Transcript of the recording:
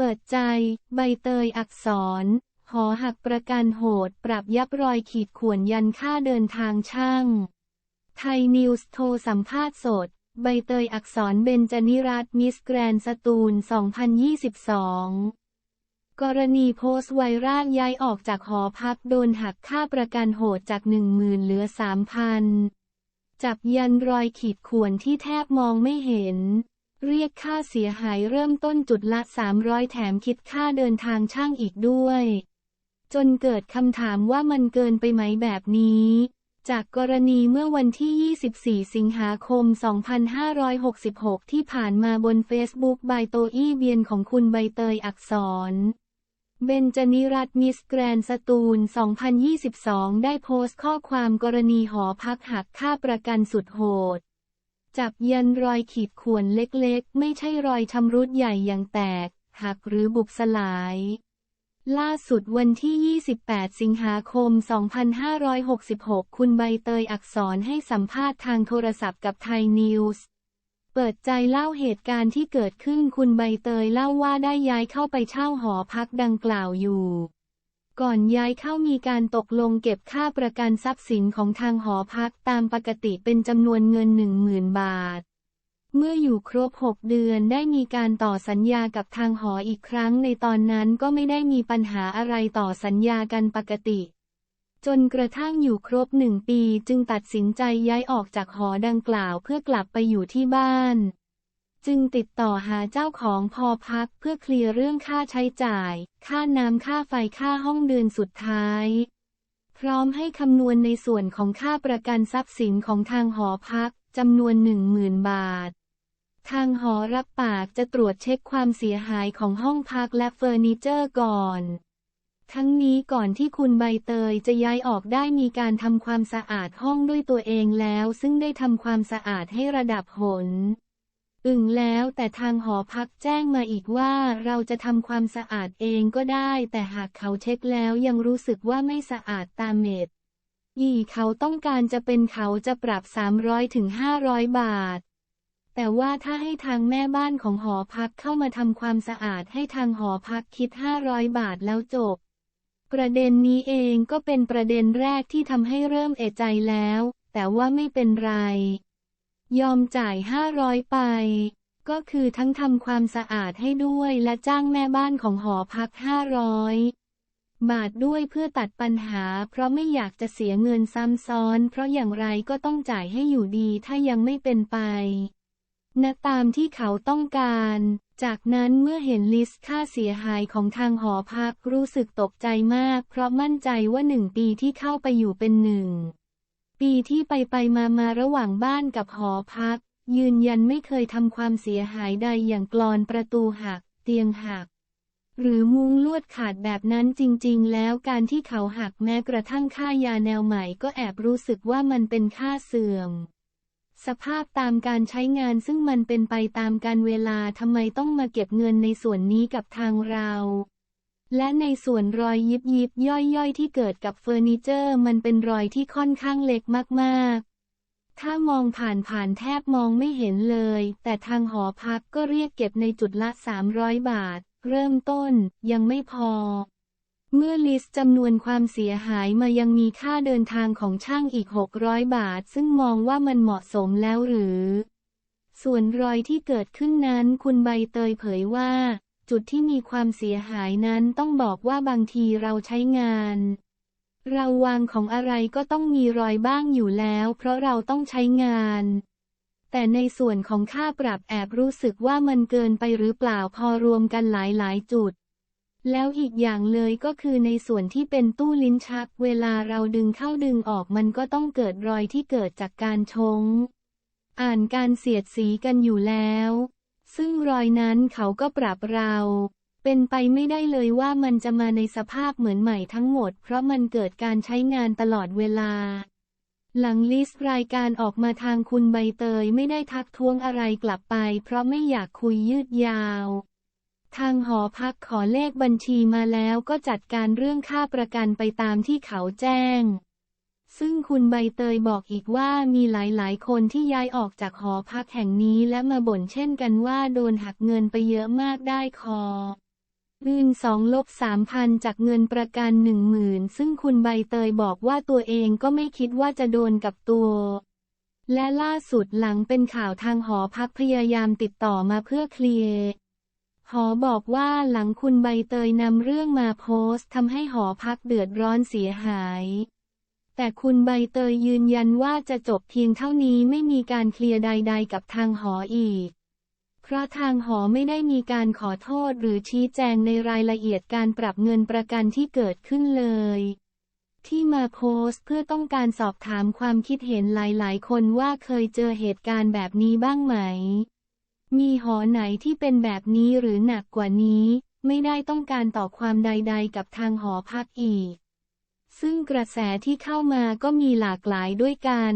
เปิดใจ ใบเตยอักษร หอหักประกันโหด ปรับยับรอยขีดข่วนยันค่าเดินทางช่าง ไทยนิวส์โทรสัมภาษณ์สด ใบเตยอักษรเบญจนิรัตมิสแกรนสตูล 2022 กรณีโพสต์ไวรัลย้ายออกจากหอพักโดนหักค่าประกันโหดจาก 10,000เหลือ 3,000 จับยันรอยขีดข่วนที่แทบมองไม่เห็น เรียกค่าเสียหายเริ่มต้นจุดละ 300 แถมคิดค่าเดินทางช่างอีกด้วย จนเกิดคำถามว่ามันเกินไปไหมแบบนี้ จากกรณีเมื่อวันที่ 24 สิงหาคม 2566 ที่ผ่านมาบนเฟซบุ๊กใบโตอี้เบียนของคุณใบเตยอักษร เบนจนิรัตมิสแกรนสตูล 2022 ได้โพสต์ข้อความกรณีหอพักหักค่าประกันสุดโหด จับยันรอยขีดข่วนเล็กๆ ไม่ใช่รอยชำรุดใหญ่อย่างแตก หักหรือบุบสลาย ล่าสุดวันที่ 28 สิงหาคม 2566 คุณใบเตยอักษรให้สัมภาษณ์ทางโทรศัพท์กับไทยนิวส์เปิดใจเล่าเหตุการณ์ที่เกิดขึ้นคุณใบเตยเล่าว่าได้ย้ายเข้าไปเช่าหอพักดังกล่าวอยู่ ก่อนย้ายเข้ามีการตกลงเก็บค่าประกันทรัพย์สินของทางหอพักตามปกติเป็นจำนวนเงิน 10,000 บาท เมื่ออยู่ครบ 6 เดือนได้มีการต่อสัญญากับทางหออีกครั้งในตอนนั้นก็ไม่ได้มีปัญหาอะไรต่อสัญญากันปกติ จนกระทั่งอยู่ครบหนึ่งปีจึงตัดสินใจย้ายออกจากหอดังกล่าวเพื่อกลับไปอยู่ที่บ้าน จึงติดต่อหาเจ้าของพอพักเพื่อเคลียร์เรื่องค่าใช้จ่าย ค่าน้ำค่าไฟค่าห้องเดือนสุดท้าย พร้อมให้คำนวณในส่วนของค่าประกันทรัพย์สินของทางหอพักจำนวนหนึ่งหมื่นบาท ทางหอรับปากจะตรวจเช็คความเสียหายของห้องพักและเฟอร์นิเจอร์ก่อนทั้งนี้ก่อนที่คุณใบเตยจะย้ายออกได้มีการทำความสะอาดห้องด้วยตัวเองแล้ว ซึ่งได้ทำความสะอาดให้ระดับหน อึ่งแล้วแต่ทางหอพักแจ้งมาอีกว่าเราจะทำความสะอาดเองก็ได้ แต่หากเขาเช็คแล้วยังรู้สึกว่าไม่สะอาดตามเมตอีเขาต้องการจะเป็นเขาจะปรับ 300ถึง500 บาท แต่ว่าถ้าให้ทางแม่บ้านของหอพักเข้ามาทำความสะอาดให้ทางหอพักคิด 500 บาทแล้วจบ ประเด็นนี้เองก็เป็นประเด็นแรกที่ทำให้เริ่มเอะใจแล้ว แต่ว่าไม่เป็นไร ยอมจ่าย 500 ไป ก็คือทั้งทำความสะอาดให้ด้วยและจ้างแม่บ้านของหอพัก 500 บาทด้วยเพื่อตัดปัญหา เพราะไม่อยากจะเสียเงินซ้ำซ้อน เพราะอย่างไรก็ต้องจ่ายให้อยู่ดีถ้ายังไม่เป็นไปนะตามที่เขาต้องการ จากนั้นเมื่อเห็นลิสต์ค่าเสียหายของทางหอพักรู้สึกตกใจมาก เพราะมั่นใจว่าหนึ่งปีที่เข้าไปอยู่เป็นหนึ่ง ปีที่ไปไปมามาระหว่างบ้านกับหอพัก ยืนยันไม่เคยทำความเสียหายใดอย่างกลอนประตูหัก เตียงหัก หรือมุ้งลวดขาดแบบนั้นจริง ๆ แล้วการที่เขาหักแม้กระทั่งค่ายาแนวใหม่ก็แอบรู้สึกว่ามันเป็นค่าเสื่อม สภาพตามการใช้งานซึ่งมันเป็นไปตามการเวลาทำไมต้องมาเก็บเงินในส่วนนี้กับทางเรา และในส่วนรอยยิบยิบย่อยย่อยที่เกิดกับเฟอร์นิเจอร์ มันเป็นรอยที่ค่อนข้างเล็กมากๆ ถ้ามองผ่านผ่านแทบมองไม่เห็นเลย แต่ทางหอพักก็เรียกเก็บในจุดละ 300 บาท เริ่มต้นยังไม่พอ เมื่อลิสต์จำนวนความเสียหายมายังมีค่าเดินทางของช่างอีก 600 บาท ซึ่งมองว่ามันเหมาะสมแล้วหรือ ส่วนรอยที่เกิดขึ้นนั้นคุณใบเตยเผยว่า จุดที่มีความเสียหายนั้นต้องบอกว่าบางทีเราใช้งาน เราวางของอะไรก็ต้องมีรอยบ้างอยู่แล้ว เพราะเราต้องใช้งาน แต่ในส่วนของค่าปรับแอบรู้สึกว่ามันเกินไปหรือเปล่าพอรวมกันหลายๆ จุดแล้วอีกอย่างเลยก็คือในส่วนที่เป็นตู้ลิ้นชัก เวลาเราดึงเข้าดึงออกมันก็ต้องเกิดรอยที่เกิดจากการชง อ่านการเสียดสีกันอยู่แล้ว ซึ่งรอยนั้นเขาก็ปรับเรา เป็นไปไม่ได้เลยว่ามันจะมาในสภาพเหมือนใหม่ทั้งหมด เพราะมันเกิดการใช้งานตลอดเวลา หลังลิสต์รายการออกมาทางคุณใบเตยไม่ได้ทักท้วงอะไรกลับไป เพราะไม่อยากคุยยืดยาว ทางหอพักขอเลขบัญชีมาแล้วก็จัดการเรื่องค่าประกันไปตามที่เขาแจ้ง ซึ่งคุณใบเตยบอกอีกว่ามีหลายๆ คนที่ย้ายออกจากหอพักแห่งนี้และมาบ่นเช่นกันว่าโดนหักเงินไปเยอะมากได้คออื่นสองลบสามพันจากเงินประกันหนึ่งหมื่นซึ่งคุณใบเตยบอกว่าตัวเองก็ไม่คิดว่าจะโดนกับตัว และล่าสุดหลังเป็นข่าวทางหอพักพยายามติดต่อมาเพื่อเคลียร์หอบอกว่าหลังคุณใบเตยนำเรื่องมาโพสต์ทำให้หอพักเดือดร้อนเสียหาย แต่คุณใบเตยยืนยันว่าจะจบเพียงเท่านี้ไม่มีการเคลียร์ใด ๆ กับทางหออีก เพราะทางหอไม่ได้มีการขอโทษหรือชี้แจงในรายละเอียดการปรับเงินประกันที่เกิดขึ้นเลย ที่มาโพสต์เพื่อต้องการสอบถามความคิดเห็นหลายๆ คนว่าเคยเจอเหตุการณ์แบบนี้บ้างไหม มีหอไหนที่เป็นแบบนี้หรือหนักกว่านี้ ไม่ได้ต้องการต่อความใด ๆ กับทางหอพักอีก ซึ่งกระแสที่เข้ามาก็มีหลากหลายด้วยกัน